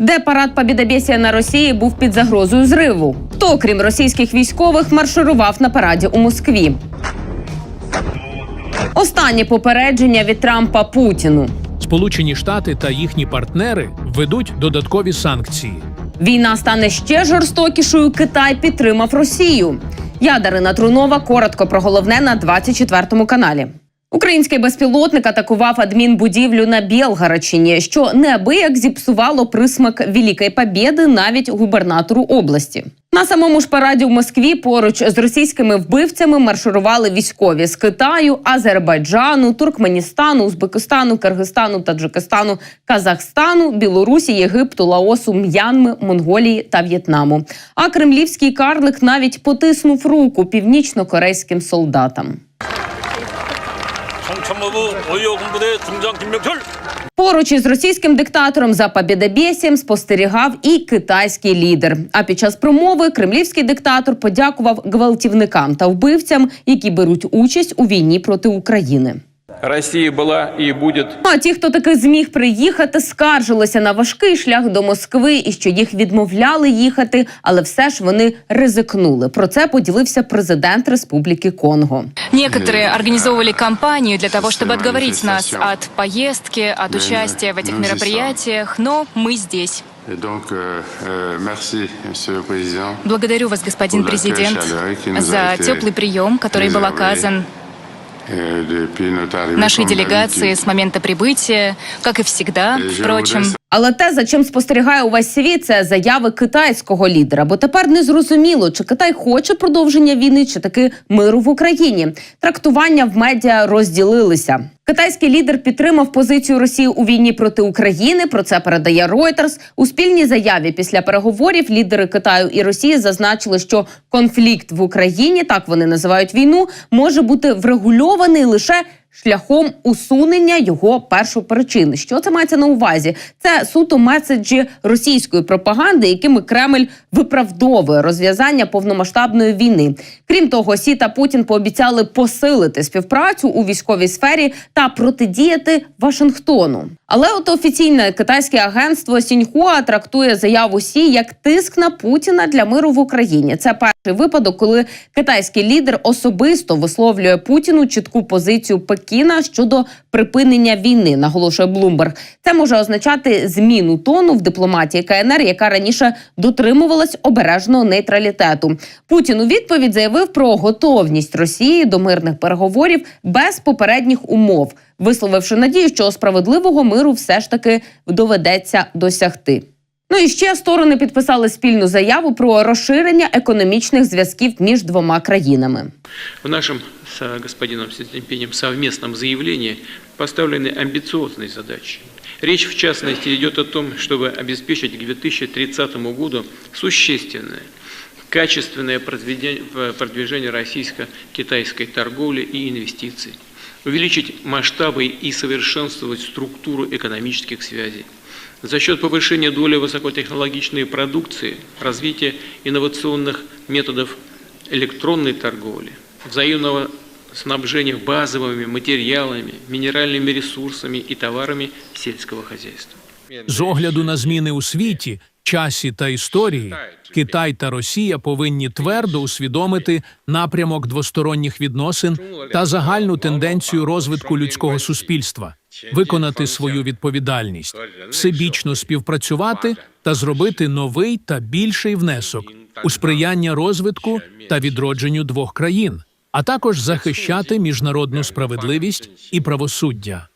Де парад Побєдобєсія на Росії був під загрозою зриву? Хто, крім російських військових, марширував на параді у Москві? Останнє попередження від Трампа Путіну. Сполучені Штати та їхні партнери введуть додаткові санкції. Війна стане ще жорстокішою. Китай підтримав Росію. Я Дарина Трунова. Коротко про головне на 24 каналі. Український безпілотник атакував адмінбудівлю на Білгарачині, що неабияк зіпсувало присмак Великої Побєди навіть губернатору області. На самому ж параді в Москві поруч з російськими вбивцями марширували військові з Китаю, Азербайджану, Туркменістану, Узбекистану, Киргизстану, Таджикистану, Казахстану, Білорусі, Єгипту, Лаосу, М'янми, Монголії та В'єтнаму. А кремлівський карлик навіть потиснув руку північно-корейським солдатам. 청천모부 어이어군부대 중장 김명철 Поруч із російським диктатором за побєдобєсієм спостерігав і китайський лідер. А під час промови кремлівський диктатор подякував гвалтівникам та вбивцям, які беруть участь у війні проти України. Россия была и будет Ну, А ті, хто таки зміг приїхати, скаржилися на важкий шлях до Москви і що їх відмовляли їхати, але все ж вони ризикнули. Про це поділився президент Республіки Конго. Некоторые организовывали кампанию для того, чтобы отговорить нас от поездки, от участия в этих мероприятиях, но мы здесь. Et donc, euh, euh, merci, Monsieur le Président. Благодарю вас, господин Pour l'accueil президент, chaleureux qui nous a за été теплый прием, который был réservé, оказан нашей comme делегации с момента прибытия, как и всегда, впрочем. Але те, за чим спостерігає увесь світ, це заяви китайського лідера. Бо тепер не зрозуміло, чи Китай хоче продовження війни, чи таки миру в Україні. Трактування в медіа розділилися. Китайський лідер підтримав позицію Росії у війні проти України. Про це передає Reuters. У спільній заяві після переговорів лідери Китаю і Росії зазначили, що конфлікт в Україні, так вони називають війну, може бути врегульований лише шляхом усунення його першопричин. Що це мається на увазі? Це суто меседжі російської пропаганди, якими Кремль виправдовує розв'язання повномасштабної війни. Крім того, Сі та Путін пообіцяли посилити співпрацю у військовій сфері та протидіяти Вашингтону. Але от офіційне китайське агентство Сіньхуа трактує заяву Сі як тиск на Путіна для миру в Україні. Це перший випадок, коли китайський лідер особисто висловлює Путіну чітку позицію Пекіна щодо припинення війни, наголошує Блумберг. Це може означати зміну тону в дипломатії КНР, яка раніше дотримувалась обережного нейтралітету. Путін у відповідь заявив про готовність Росії до мирних переговорів без попередніх умов, висловивши надію, що справедливого миру все ж таки доведеться досягти. Ну і ще сторони підписали спільну заяву про розширення економічних зв'язків між двома країнами. в нашем с э, господином Си Цзиньпинем совместном заявлении поставлены амбициозные задачи. Речь, в частности, идет о том, чтобы обеспечить к 2030 году существенное, качественное продведение- э, продвижение российско-китайской торговли и инвестиций, увеличить масштабы и совершенствовать структуру экономических связей, за счет повышения доли высокотехнологичной продукции, развития инновационных методов электронной торговли, взаимного снабжения базовыми материалами, минеральными ресурсами и товарами сельского хозяйства. З огляду на зміни у світі, часі та історії, Китай та Росія повинні твердо усвідомити напрямок двосторонніх відносин та загальну тенденцію розвитку людського суспільства, виконати свою відповідальність, всебічно співпрацювати та зробити новий та більший внесок у сприяння розвитку та відродженню двох країн, а також захищати міжнародну справедливість і правосуддя.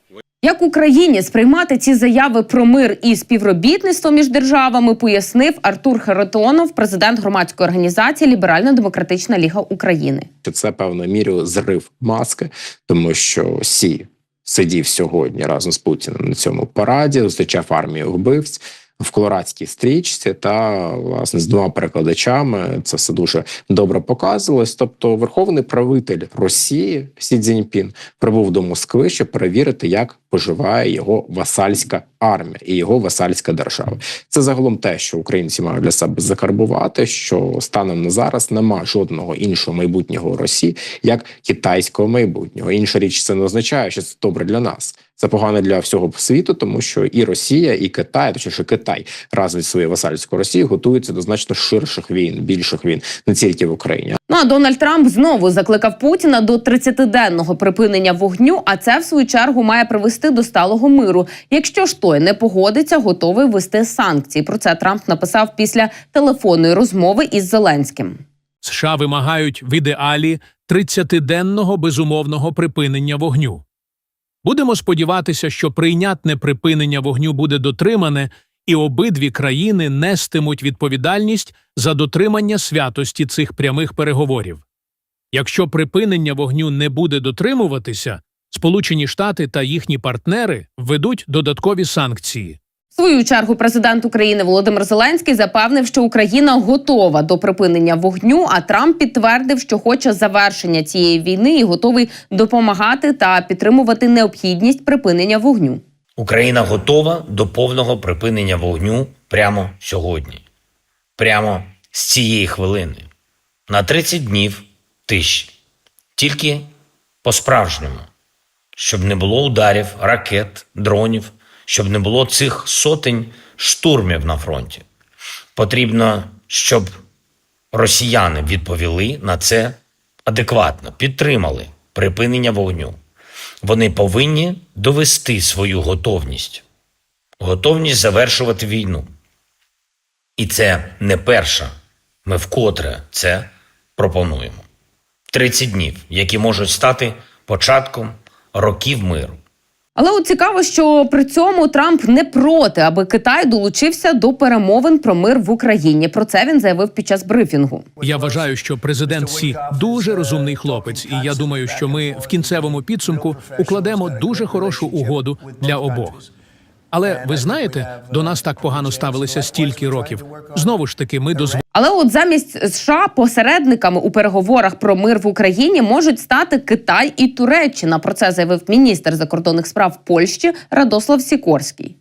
Як Україні сприймати ці заяви про мир і співробітництво між державами, пояснив Артур Харитонов, президент громадської організації Ліберально-демократична Ліга України. це певною мірою зрив маски, тому що Сі сидів сьогодні разом з Путіним на цьому параді, зустрічав армію вбивць. В колорадській стрічці та власне з двома перекладачами це все дуже добре показувалось. Тобто, верховний правитель Росії Сі Цзіньпін прибув до Москви, щоб перевірити, як поживає його васальська армія і його васальська держава. Це загалом те, що українці мають для себе закарбувати. Що станом на зараз нема жодного іншого майбутнього Росії, як китайського майбутнього. Інша річ це не означає, що це добре для нас. Це погано для всього світу, тому що і Росія, і Китай, точніше Китай разом зі своєю васальською Росією готуються до значно ширших війн, більших війн, не тільки в Україні. Ну а Дональд Трамп знову закликав Путіна до 30-денного припинення вогню. А це в свою чергу має привести до сталого миру. Якщо ж той не погодиться, готовий ввести санкції. Про це Трамп написав після телефонної розмови із Зеленським. США вимагають в ідеалі 30-денного безумовного припинення вогню. Будемо сподіватися, що прийнятне припинення вогню буде дотримане, і обидві країни нестимуть відповідальність за дотримання святості цих прямих переговорів. Якщо припинення вогню не буде дотримуватися, Сполучені Штати та їхні партнери введуть додаткові санкції. В свою чергу президент України Володимир Зеленський запевнив, що Україна готова до припинення вогню. А Трамп підтвердив, що хоче завершення цієї війни і готовий допомагати та підтримувати необхідність припинення вогню. Україна готова до повного припинення вогню прямо сьогодні, прямо з цієї хвилини, на 30 днів тиші, тільки по-справжньому, щоб не було ударів, ракет, дронів, щоб не було цих сотень штурмів на фронті. Потрібно, щоб росіяни відповіли на це адекватно, підтримали припинення вогню. Вони повинні довести свою готовність, готовність завершувати війну. І це не перша. Ми вкотре це пропонуємо. 30 днів, які можуть стати початком років миру. Але от цікаво, що при цьому Трамп не проти, аби Китай долучився до перемовин про мир в Україні. Про це він заявив під час брифінгу. Я вважаю, що президент Сі дуже розумний хлопець, і я думаю, що ми в кінцевому підсумку укладемо дуже хорошу угоду для обох. Але ви знаєте, до нас так погано ставилися стільки років. Знову ж таки, ми дозволили. Але от замість США посередниками у переговорах про мир в Україні можуть стати Китай і Туреччина. Про це заявив міністр закордонних справ Польщі Радослав Сікорський.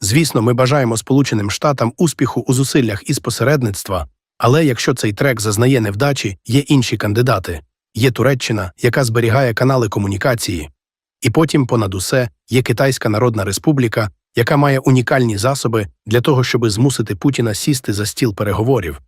Звісно, ми бажаємо Сполученим Штатам успіху у зусиллях із посередництва, але якщо цей трек зазнає невдачі, є інші кандидати. Є Туреччина, яка зберігає канали комунікації, і потім, понад усе, є Китайська Народна Республіка, яка має унікальні засоби для того, щоб змусити Путіна сісти за стіл переговорів.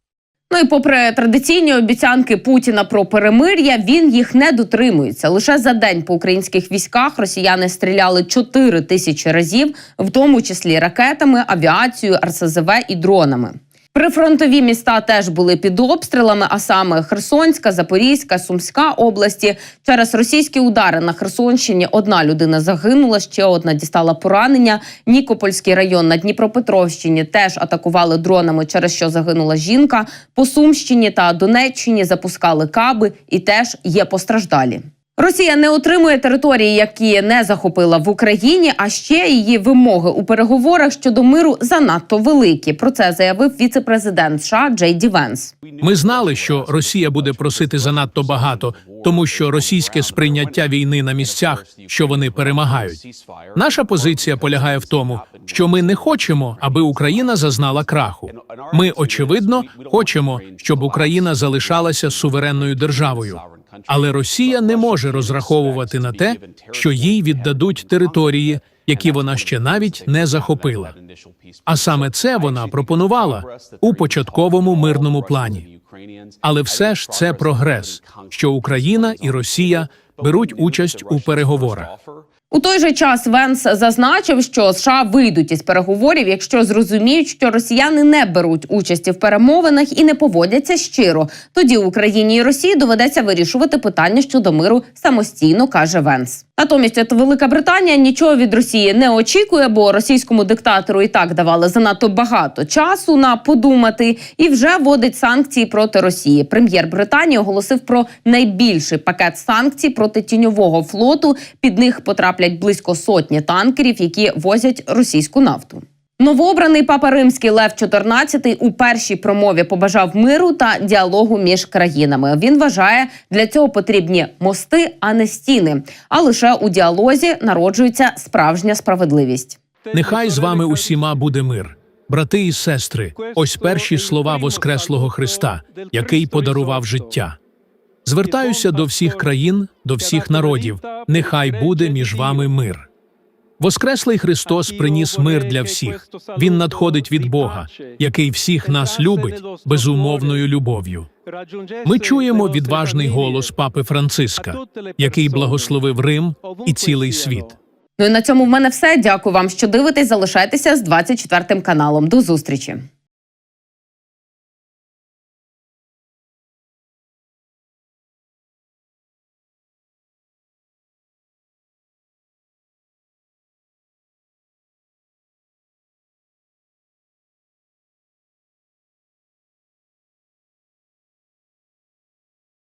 Ну і попри традиційні обіцянки Путіна про перемир'я, він їх не дотримується. Лише за день по українських військах росіяни стріляли 4 тисячі разів, в тому числі ракетами, авіацією, РСЗВ і дронами. Прифронтові міста теж були під обстрілами, а саме Херсонська, Запорізька, Сумська області. Через російські удари на Херсонщині одна людина загинула, ще одна дістала поранення. Нікопольський район на Дніпропетровщині теж атакували дронами, через що загинула жінка. По Сумщині та Донеччині запускали каби і теж є постраждалі. Росія не отримує території, які не захопила в Україні. А ще її вимоги у переговорах щодо миру занадто великі. Про це заявив віце-президент США Джей Ді Венс. Ми знали, що Росія буде просити занадто багато, тому що російське сприйняття війни на місцях, що вони перемагають. Наша позиція полягає в тому, що ми не хочемо, аби Україна зазнала краху. Ми очевидно хочемо, щоб Україна залишалася суверенною державою. Але Росія не може розраховувати на те, що їй віддадуть території, які вона ще навіть не захопила. А саме це вона пропонувала у початковому мирному плані. Але все ж це прогрес, що Україна і Росія беруть участь у переговорах. У той же час Венс зазначив, що США вийдуть із переговорів, якщо зрозуміють, що росіяни не беруть участі в перемовинах і не поводяться щиро. Тоді Україні і Росії доведеться вирішувати питання щодо миру самостійно, каже Венс. Натомість от Велика Британія нічого від Росії не очікує, бо російському диктатору і так давали занадто багато часу на подумати і вже вводить санкції проти Росії. Прем'єр Британії оголосив про найбільший пакет санкцій проти тіньового флоту. Під них потраплять близько сотні танкерів, які возять російську нафту. Новообраний папа римський Лев XIV у першій промові побажав миру та діалогу між країнами. Він вважає, для цього потрібні мости, а не стіни. А лише у діалозі народжується справжня справедливість. Нехай з вами усіма буде мир. Брати і сестри, ось перші слова Воскреслого Христа, який подарував життя. Звертаюся до всіх країн, до всіх народів. Нехай буде між вами мир. Воскреслий Христос приніс мир для всіх. Він надходить від Бога, який всіх нас любить безумовною любов'ю. Ми чуємо відважний голос папи Франциска, який благословив Рим і цілий світ. Ну і на цьому в мене все. Дякую вам, що дивитесь. Залишайтеся з 24 каналом. До зустрічі.